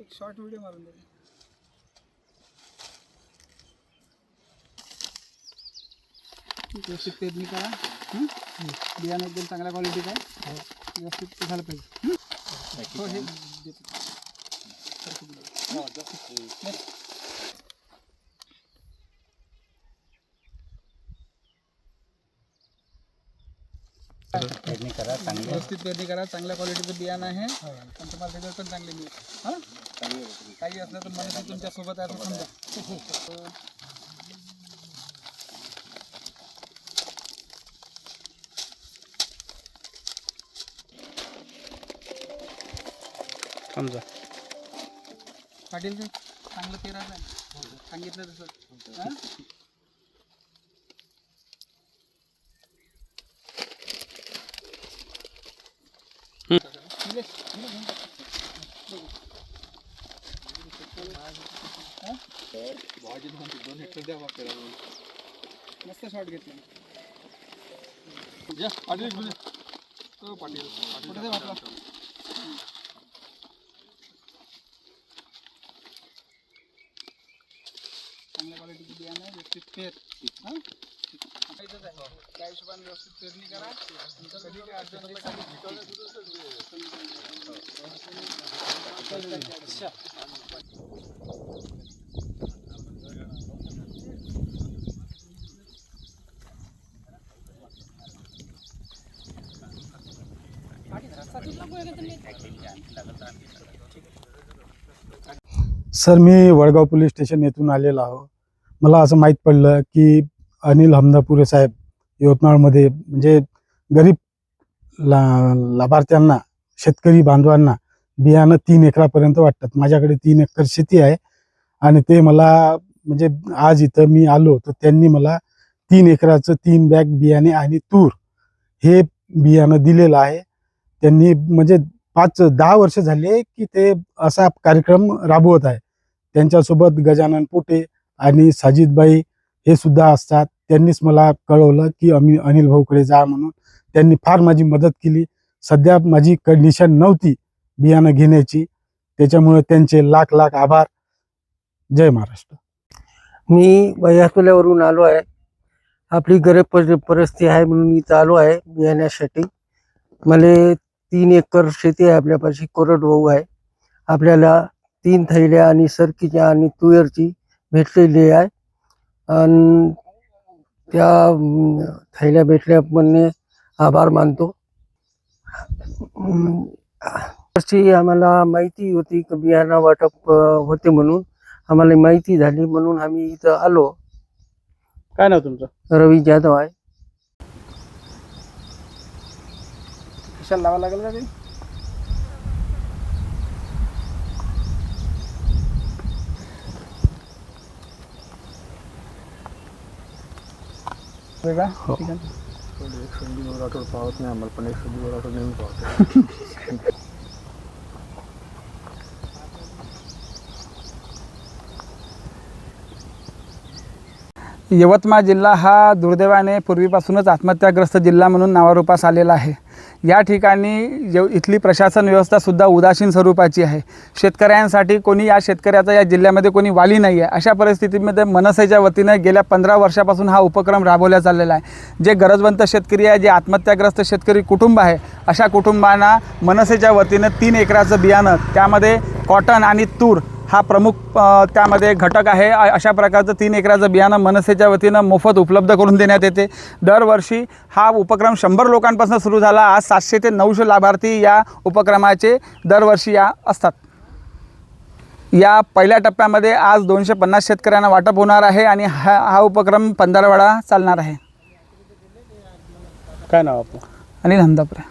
एक short video मारून दे व्यवस्थित पेरणी करा हं? बियाणं एकदम चांगल्या क्वालिटीचं आहे व्यवस्थित झालं पाहिजे। हो हे. देतो. पेरणी करा चांगली व्यवस्थित पेरणी करा चांगल्या क्वालिटीचं बियाणं आहे. आणि तुम्हाला रिझल्ट पण चांगले मिळेल हां? काही असलं तर मला तुमच्यासोबत आहे समजा समजा पाटील ते चांगलं पेरायचं आहे. सांगितलं तसं. हां? निलेश, निलेश, निलेश. मस्त शॉट घेतला कुठे ते पेर त्या हिशोबाने व्यवस्थित पेरणी करा कधी काय अडचण आली सर मी वडगाव पोलीस स्टेशन येथून आलेलो आहो. मला असं माहीत पडलं की अनिल हमदापुरे साहेब यवतमाळमध्ये म्हणजे गरीब ला लाभार्थ्यांना शेतकरी बांधवांना बियाणं तीन एकरापर्यंत वाटतात. माझ्याकडे तीन एकर शेती आहे आणि ते मला म्हणजे आज इथं मी आलो तर त्यांनी मला तीन एकराचं तीन बॅग बियाणे आणि तूर हे बियाणं दिलेलं आहे. त्यांनी म्हणजे पाच दहा वर्ष झाले की ते असा कार्यक्रम राबवत आहे. त्यांच्यासोबत गजानन पोटे आणि साजिदबाई हे सुद्धा असतात. त्यांनीच मला कळवलं की आम्ही अनिल भाऊकडे जा म्हणून. त्यांनी फार माझी मदत केली. सध्या माझी कंडिशन नव्हती बियाणं घेण्याची. त्याच्यामुळे त्यांचे लाख लाख आभार. जय महाराष्ट्र. मी वयातुल्यावरून आलो आहे. आपली गरीब परिस्थिती आहे म्हणून इथं आलो आहे बियाण्यासाठी. मला तीन एकर शेती आहे आपल्यापाशी. कोरडवाहू आहे. आपल्याला तीन थैल्या आणि सरकीच्या आणि तुयरची भेटलेली आहे. आणि त्या थैल्या भेटल्याप्रमाणे आभार मानतो. वर्षी आम्हाला माहिती होती की बियाणं वाटप होते म्हणून. आम्हाला माहिती झाली म्हणून आम्ही इथं आलो. काय नाव तुमचं? रवी जाधव आहे. कशाला लावा लागेल का ते होय का? ठीक आहे. यवतमाळ जिल्हा हा दुर्दैवाने पूर्वीपासूनच आत्महत्याग्रस्त जिल्हा म्हणून नावारूपास आलेला आहे. या ठिकाणी जेव इथली प्रशासन व्यवस्थासुद्धा उदासीन स्वरूपाची आहे. शेतकऱ्यांसाठी कोणी या शेतकऱ्याचा या जिल्ह्यामध्ये कोणी वाली नाही आहे अशा परिस्थितीमध्ये मनसेच्या वतीनं गेल्या पंधरा वर्षापासून हा उपक्रम राबवला चाललेला आहे. जे गरजवंत शेतकरी आहे जे आत्महत्याग्रस्त शेतकरी कुटुंब आहे अशा कुटुंबांना मनसेच्या वतीनं तीन एकराचं बियाणं त्यामध्ये कॉटन आणि तूर हा प्रमुख त्यामध्ये घटक आहे. अशा प्रकारचं तीन एकराचं बियाणं मनसेच्या वतीनं मोफत उपलब्ध करून देण्यात येते. दरवर्षी हा उपक्रम शंभर लोकांपासून सुरू झाला. आज सातशे ते नऊशे लाभार्थी या उपक्रमाचे दरवर्षी या असतात. या पहिल्या टप्प्यामध्ये आज दोनशे पन्नास शेतकऱ्यांना वाटप होणार आहे आणि हा हा उपक्रम पंधरवाडा चालणार आहे. काय नाव आपलं? आणि धंदापुरे